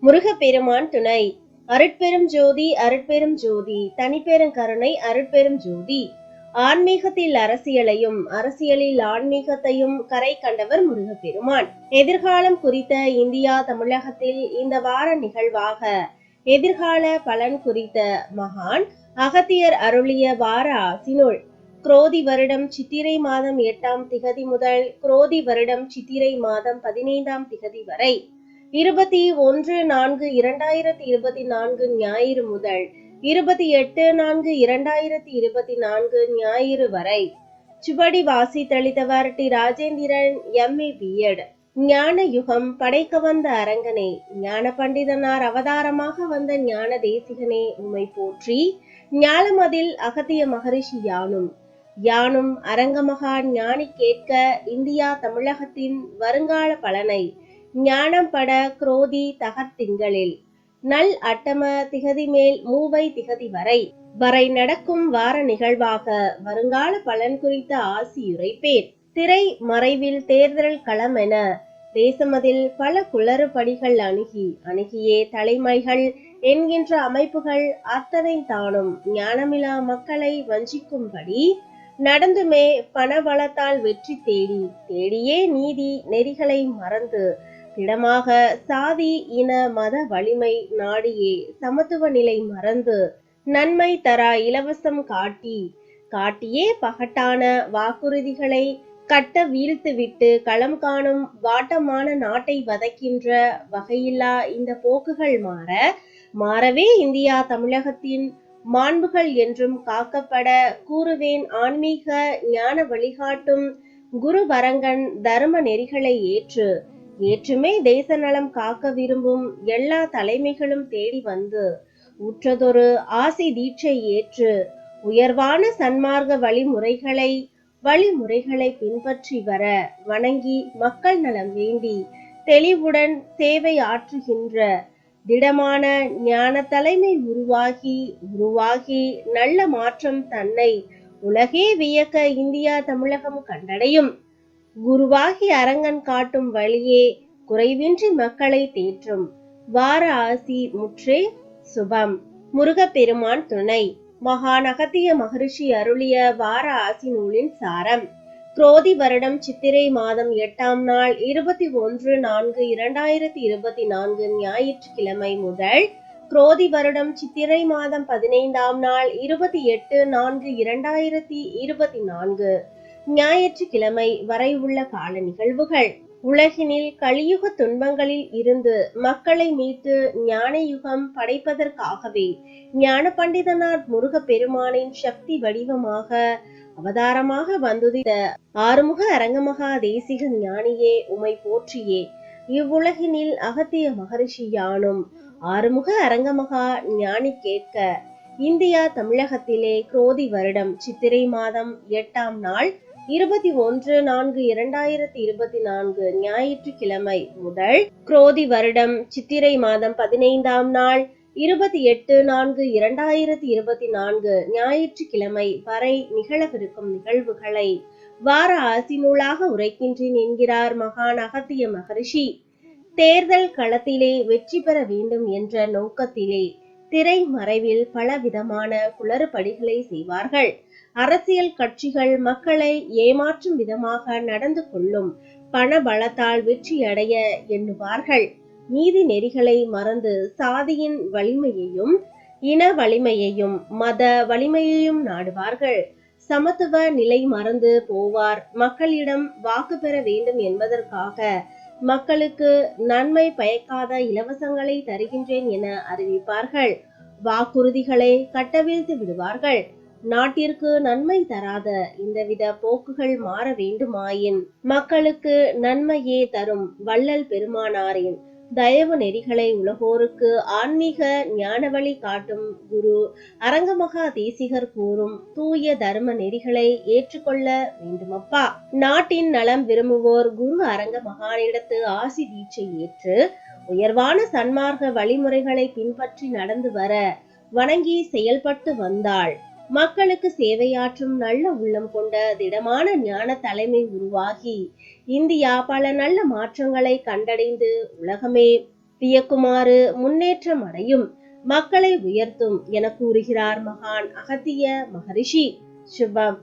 முருகப்பெருமான் துணை. அருட்பெரும் ஜோதி அருட்பெரும் ஜோதி. தனிப்பெருங்கருணை அருட்பெரும் ஜோதி. ஆன்மீகத்தில் அரசியலையும் அரசியலில் ஆன்மீகத்தையும் கரை கண்டவர் முருகப்பெருமான். எதிர்காலம் குறித்த இந்தியா தமிழகத்தில் இந்த வார நிகழ்வாக எதிர்கால பலன் குறித்த மகான் அகத்தியர் அருளிய வார ஆசினுள் குரோதி வருடம் சித்திரை மாதம் எட்டாம் திகதி முதல் குரோதி வருடம் சித்திரை மாதம் பதினைந்தாம் திகதி வரை. இருபத்தி ஒன்று நான்கு இரண்டாயிரத்தி இருபத்தி நான்கு ஞாயிறு முதல் இருபத்தி எட்டு நான்கு இரண்டாயிரத்தி இருபத்தி நான்கு ஞாயிறு வரை சுவடி வாசித்தளித்தவர் டி. ராஜேந்திரன் எம்ஏ பிஎட் ஞான யுகம் படைக்க வந்த அரங்கனே ஞான பண்டிதனார் அவதாரமாக வந்த ஞான தேசிகனே உம்மை போற்றி. ஞானமதில் அகத்திய மகரிஷி யானும் யானும் அரங்கமகா ஞானி கேட்க இந்தியா தமிழகத்தின் வருங்கால பலனை ஞானம் பட குரோதி தகத்திங்களில் நல் அட்டம திகதி மேல் மூவை திகதி வரை வரை நடக்கும் வார நிகழ்வாக வருங்கால பலன் குறித்த ஆசியுரைப்பேன். திரை மறைவில் தேர்தல் களம் என தேசமதில் பல குளறுபடிகள் அணுகி அணுகியே தலைமைகள் என்கின்ற அமைப்புகள் அத்தனை தானும் ஞானமிலா மக்களை வஞ்சிக்கும்படி நடந்துமே பணபலத்தால் வெற்றி தேடி தேடியே நீதி நெறிகளை மறந்து இடமாக சாதி இன மத வலிமை நாடியே சமத்துவ நிலை மறந்து நன்மை தரா இலவசம் காட்டி காட்டியே பகட்டான வாக்குறுதிகளை கட்ட வீழ்த்துவிட்டு களம் காணும் வாட்டமான நாட்டை வதைக்கின்ற வகையில்லா இந்த போக்குகள் மாற மாறவே இந்தியா தமிழகத்தின் மாண்புகள் என்றும் காக்கப்பட கூறுவேன் ஆன்மீக ஞான வழிகாட்டும் குரு வரங்கன் தர்ம நெறிகளை ஏற்று ஏற்றுமே தேச நலம் காக்க விரும்பும் எல்லா தலைமைகளும் தேடி வந்து உற்றதொரு ஆசை தீட்சை ஏற்று உயர்வான சன்மார்க்க வழிமுறைகளை வழிமுறைகளை பின்பற்றி வர வணங்கி மக்கள் நலம் வேண்டி தெளிவுடன் சேவை ஆற்றுகின்ற திடமான ஞான தலைமை உருவாகி உருவாகி நல்ல மாற்றம் தன்னை உலகே வியக்க இந்தியா தமிழகம் கண்டடையும். குருவாகி அரங்கன் காட்டும் வழியே குறைவின்றி மக்களை தேற்றும். வார ஆசி முற்றே சுபம். முருகப்பெருமான் துணை. மகாநகத்திய மகரிஷி அருளிய வார ஆசி நூலின் சாரம். குரோதி வருடம் சித்திரை மாதம் எட்டாம் நாள் இருபத்தி ஒன்று நான்கு இரண்டாயிரத்தி இருபத்தி நான்கு ஞாயிற்றுக்கிழமை முதல் குரோதி வருடம் சித்திரை மாதம் பதினைந்தாம் நாள் இருபத்தி எட்டு நான்கு இரண்டாயிரத்தி இருபத்தி நான்கு. ஞாயிற்றுக்கிழமை வரை உள்ள கால நிகழ்வுகள். உலகினில் கலியுக துன்பங்களில் இருந்து மக்களை மீட்டு ஞான யுகம் படைப்பதற்காகவே ஞான பண்டிதனார் முருக பெருமானின் சக்தி வடிவமாக அவதாரமாக வந்துதித்த ஆறுமுக அரங்கமகா தேசிக ஞானியே உமை போற்றியே. இவ்வுலகினில் அகத்திய மகரிஷி யானும் ஆறுமுக அரங்கமகா ஞானி கேட்க இந்தியா தமிழகத்திலே குரோதி வருடம் சித்திரை மாதம் எட்டாம் நாள் இருபத்தி ஒன்று நான்கு இரண்டாயிரத்தி இருபத்தி நான்கு ஞாயிற்றுக்கிழமை முதல் குரோதி வருடம் சித்திரை மாதம் பதினைந்தாம் நாள் இருபத்தி எட்டு நான்கு இரண்டாயிரத்தி இருபத்தி நான்கு ஞாயிற்றுக்கிழமை வரை நிகழவிருக்கும் நிகழ்வுகளை வார ஆசினூலாக உரைக்கின்றேன் என்கிறார் மகான் அகத்திய மகரிஷி. தேர்தல் களத்திலே வெற்றி பெற வேண்டும் என்ற நோக்கத்திலே திரை மறைவில் பலவிதமான குளறுபடிகளை செய்வார்கள். அரசியல் கட்சிகள் மக்களை ஏமாற்றும் விதமாக நடந்து கொள்ளும் பண பலத்தால் வெற்றியடைய எண்ணுவார்கள். நீதி நெறிகளை மறந்து சாதியின் வலிமையையும் இன வலிமையையும் மத வலிமையையும் நாடுவார்கள். சமத்துவ நிலை மறந்து போவார். மக்களிடம் வாக்கு பெற வேண்டும் என்பதற்காக மக்களுக்கு நன்மை பயக்காத இலவசங்களை தருகின்றேன் என அறிவிப்பார்கள். வாக்குறுதிகளை கட்டவிழ்த்து விடுவார்கள். நாட்டிற்கு நன்மை தராத இந்தவித போக்குகள் மாற வேண்டுமாயின் மக்களுக்கு நன்மையே தரும் வள்ளல் பெருமானாரின் தயவு நெறிகளை உலகோருக்கு ஆன்மீக ஞானவழி காட்டும் குரு அரங்கமகா தேசிகர் கூறும் தூய தர்ம நெறிகளை ஏற்றுக்கொள்ள வேண்டுமப்பா. நாட்டின் நலம் விரும்புவோர் குரு அரங்க மகானிடத்து ஆசி தீட்சை ஏற்று உயர்வான சன்மார்க்க வழிமுறைகளை பின்பற்றி நடந்து வர வணங்கி செயல்பட்டு வந்தாள். மக்களுக்கு சேவையாற்றும் நல்ல உள்ளம் கொண்ட திடமான ஞான தலைமை உருவாகி இந்தியா பல நல்ல மாற்றங்களை கண்டடைந்து உலகமே வியக்குமாறு முன்னேற்றம் அடையும் மக்களை உயர்த்தும் என கூறுகிறார் மகான் அகத்திய மகரிஷி. சுபம்.